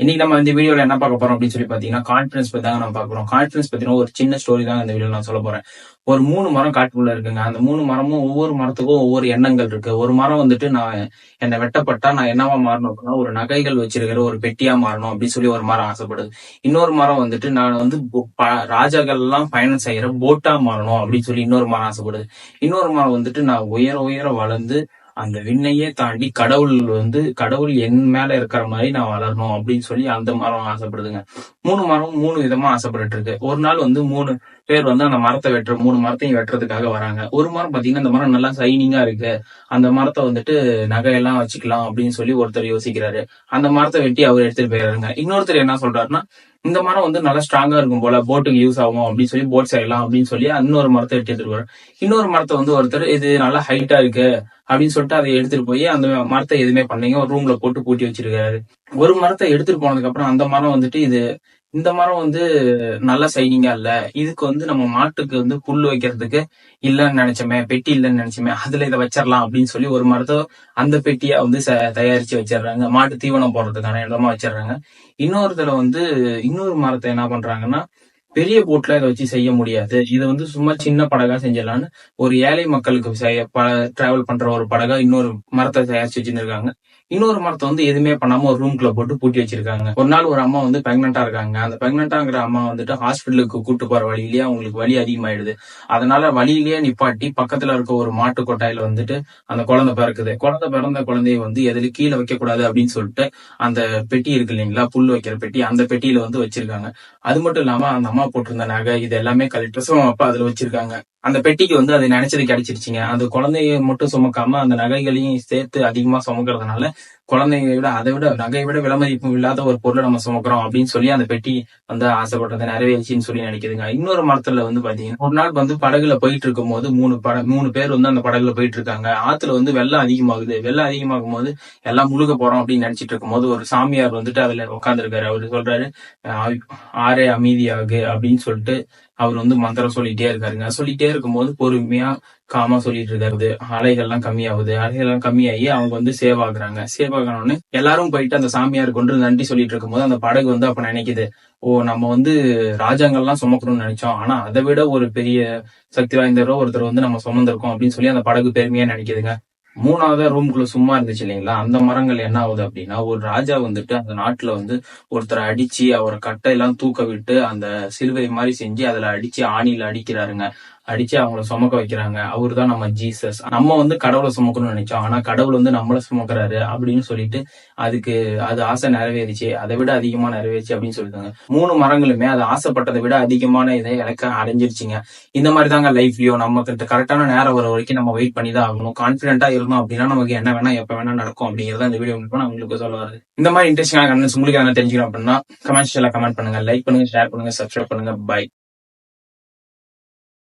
இன்னைக்கு நம்ம இந்த வீடியோல என்ன பார்க்க போறோம் அப்படின்னு சொல்லி பாத்தீங்கன்னா கான்ஃபிடன்ஸ் பத்தி தாங்க நம்ம பாக்குறோம் கான்ஃபிடன்ஸ் பத்தின ஒரு சின்ன ஸ்டோரி தான் இந்த வீடியோ நான் சொல்ல போறேன். ஒரு மூணு மரம் காட்டுக்குள்ள இருக்குங்க. அந்த மூணு மரமும் ஒவ்வொரு மரத்துக்கும் ஒவ்வொரு எண்ணங்கள் இருக்கு. ஒரு மரம் வந்துட்டு நான் என்னை வெட்டப்பட்டா நான் என்னவா மாறணும் அப்படின்னா ஒரு நகைகள் வச்சிருக்கிற ஒரு பெட்டியா மாறணும் அப்படின்னு சொல்லி ஒரு மரம் ஆசைப்படுது. இன்னொரு மரம் வந்துட்டு நான் வந்து ப- ராஜாக்கள் எல்லாம் பயணம் செய்யற போட்டா மாறணும் அப்படின்னு சொல்லி இன்னொரு மரம் ஆசைப்படுது. இன்னொரு மரம் வந்துட்டு நான் உயர உயர வளர்ந்து அந்த விண்ணையே தாண்டி கடவுள் வந்து கடவுள் என் மேல இருக்கிற மாதிரி நான் வளரணும் அப்படின்னு சொல்லி அந்த மரம் ஆசைப்படுதுங்க. மூணு மரம் மூணு விதமா ஆசைப்பட்டு இருக்கு ஒரு நாள் வந்து மூணு பேர் வந்து அந்த மரத்தை வெட்டுற மூணு மரத்தையும் வெட்டுறதுக்காக வராங்க. ஒரு மரம் பாத்தீங்கன்னா அந்த மரம் நல்லா சைனிங்கா இருக்கு. அந்த மரத்தை வந்துட்டு நகையெல்லாம் வச்சுக்கலாம் அப்படின்னு சொல்லி ஒருத்தர் யோசிக்கிறாரு. அந்த மரத்தை வெட்டி அவர் எடுத்துட்டு போயிடுறாங்க இன்னொருத்தர் என்ன சொல்றாருன்னா இந்த மரம் வந்து நல்லா ஸ்ட்ராங்கா இருக்கும் போல போட்டுக்கு யூஸ் ஆகும் அப்படின்னு சொல்லி போட் செய்யலாம் அப்படின்னு சொல்லி இன்னொரு மரத்தை எடுத்து எடுத்துட்டு இன்னொரு மரத்தை வந்து ஒருத்தர் இது நல்லா ஹைட்டா இருக்கு அப்படின்னு சொல்லிட்டு அதை எடுத்துட்டு போய் அந்த மரத்தை எதுவுமே பண்ணீங்க ஒரு ரூம்ல போட்டு பூட்டி வச்சிருக்காரு ஒரு மரத்தை எடுத்துட்டு போனதுக்கு அப்புறம் அந்த மரம் வந்துட்டு இது இந்த மரம் வந்து நல்ல சைனிங்கா இல்ல. இதுக்கு வந்து நம்ம மாட்டுக்கு வந்து புல் வைக்கிறதுக்கு இல்லைன்னு நினைச்சோமே பெட்டி இல்லைன்னு நினைச்சோமே அதுல இதை வச்சிடலாம் அப்படின்னு சொல்லி ஒரு மரத்தை அந்த பெட்டியா வந்து தயாரிச்சு வச்சிடுறாங்க. மாட்டு தீவனம் போடுறதுக்கான இடமா வச்சிடுறாங்க. இன்னொருத்தர வந்து இன்னொரு மரத்தை என்ன பண்றாங்கன்னா பெரிய போட்ல இதை வச்சு செய்ய முடியாது. இதை வந்து சும்மா சின்ன படகா செஞ்சிடலாம்னு ஒரு ஏழை மக்களுக்கு செய்ய டிராவல் பண்ற ஒரு படகா இன்னொரு மரத்தை தயாரிச்சு வச்சிருக்காங்க இன்னொரு மரத்தை வந்து எதுவுமே பண்ணாம ஒரு ரூம்குள்ள போட்டு பூட்டி வச்சிருக்காங்க. ஒரு நாள் ஒரு அம்மா வந்து பிரெக்னெண்டா இருக்காங்க. அந்த பிரெக்னெண்டாங்கிற அம்மா வந்துட்டு ஹாஸ்பிட்டலுக்கு கூட்டு போற வழியிலேயே அவங்களுக்கு வலி அதிகமாயிடுது. அதனால வழியிலேயே நிப்பாட்டி பக்கத்துல இருக்க ஒரு மாட்டு கொட்டாயில வந்துட்டு அந்த குழந்தை பிறக்குது. குழந்தை பிறந்த குழந்தைய வந்து எதுல கீழே வைக்க கூடாது அப்படின்னு சொல்லிட்டு அந்த பெட்டி இருக்கு இல்லைங்களா? புல் வைக்கிற பெட்டி. அந்த பெட்டியில வந்து வச்சிருக்காங்க. அது மட்டும் இல்லாம அந்த அம்மா போட்டிருந்த நகை இது எல்லாமே கலெக்டர்ஸும் அப்பா அதுல வச்சிருக்காங்க. அந்த பெட்டிக்கு வந்து அது நினைச்சது கிடைச்சிருச்சுங்க அந்த குழந்தைய மட்டும் சுமக்காம அந்த நகைகளையும் சேர்த்து அதிகமா சுமக்கிறதுனால குழந்தைங்களை விட அதை விட நகையை விட விலைமதிப்பு இல்லாத ஒரு பொருளை நம்ம சுமக்கிறோம் அப்படின்னு சொல்லி அந்த பெட்டி வந்து ஆசைப்பட்டதை நிறைவேறிச்சின்னு சொல்லி நினைக்குதுங்க இன்னொரு மரத்துல வந்து பாத்தீங்கன்னா ஒரு நாள் வந்து படகுல போயிட்டு இருக்கும் போது மூணு பட மூணு பேர் வந்து அந்த படகுல போயிட்டு இருக்காங்க ஆத்துல வந்து வெள்ளம் அதிகமாகுது. வெள்ளம் அதிகமாகும் போது எல்லாம் முழுக போறோம் அப்படின்னு நினைச்சிட்டு இருக்கும்போது ஒரு சாமியார் வந்துட்டு அதுல உட்காந்துருக்காரு அவரு சொல்றாரு ஆரே அமைதியாகு அப்படின்னு சொல்லிட்டு அவர் வந்து மந்திரம் சொல்லிட்டே இருக்காருங்க. சொல்லிட்டே இருக்கும்போது பொறுமையா காமா சொல்லிட்டு இருக்காரு அலைகள்லாம் கம்மியாகுது. அலைகள்லாம் கம்மியாகி அவங்க வந்து சேவ் ஆகுறாங்க. சேவ் ஆகணும்னு எல்லாரும் போயிட்டு அந்த சாமியார் கொண்டு நன்றி சொல்லிட்டு இருக்கும்போது அந்த படகு வந்து அப்ப நினைக்குது. ஓ நம்ம வந்து ராஜாங்கள்லாம் சுமக்கணும்னு நினைச்சோம். ஆனா அதை விட ஒரு பெரிய சக்தி வாய்ந்தவரோ ஒருத்தர் வந்து நம்ம சுமந்திருக்கோம் அப்படின்னு சொல்லி அந்த படகு பெருமையா நினைக்குதுங்க. மூணாவதா ரூம்குள்ள சும்மா இருந்துச்சு இல்லைங்களா? அந்த மரங்கள் என்ன ஆகுது அப்படின்னா ஒரு ராஜா வந்துட்டு அந்த நாட்டுல வந்து ஒருத்தரை அடிச்சு அவரை கட்டையெல்லாம் தூக்க விட்டு அந்த சிலுவை மாதிரி செஞ்சு அதுல அடிச்சு ஆணியில அடிக்கிறாருங்க. அடிச்சு அவங்கள சுமக்க வைக்கிறாங்க. அவரு தான் நம்ம ஜீசஸ் நம்ம வந்து கடவுளை சுமக்கணும்னு நினைச்சோம். ஆனா கடவுள் வந்து நம்மள சுமக்கிறாரு அப்படின்னு சொல்லிட்டு அதுக்கு அது ஆசை நிறைவேறிச்சு. அதை விட அதிகமா நிறைவேறிச்சு அப்படின்னு சொல்லிட்டாங்க மூணு மரங்களுமே அது ஆசைப்பட்டதை விட அதிகமான இதை இலக்க அடைஞ்சிருச்சுங்க. இந்த மாதிரி தாங்க லைஃப்லயும் நமக்கு கரெக்டான நேரம் வர வரைக்கும் நம்ம வெயிட் பண்ணி தான் ஆகணும். கான்பிடென்ட்டா இருந்தோம் அப்படின்னா நமக்கு என்ன வேணா எப்ப வேணா நடக்கும் அப்படிங்கறத இந்த வீடியோ மூலமா நான் உங்களுக்கு சொல்ல வருது இந்த மாதிரி இன்ட்ரெஸ்டிங்கான கமெண்ட்ஸ் உங்களுக்கு என்ன தெரிஞ்சுக்கணும் அப்படின்னா கமெண்ட்ஸ்ல கமெண்ட் பண்ணுங்க லைக் பண்ணுங்க ஷேர் பண்ணுங்க சப்ஸ்கிரைப் பண்ணுங்க. பை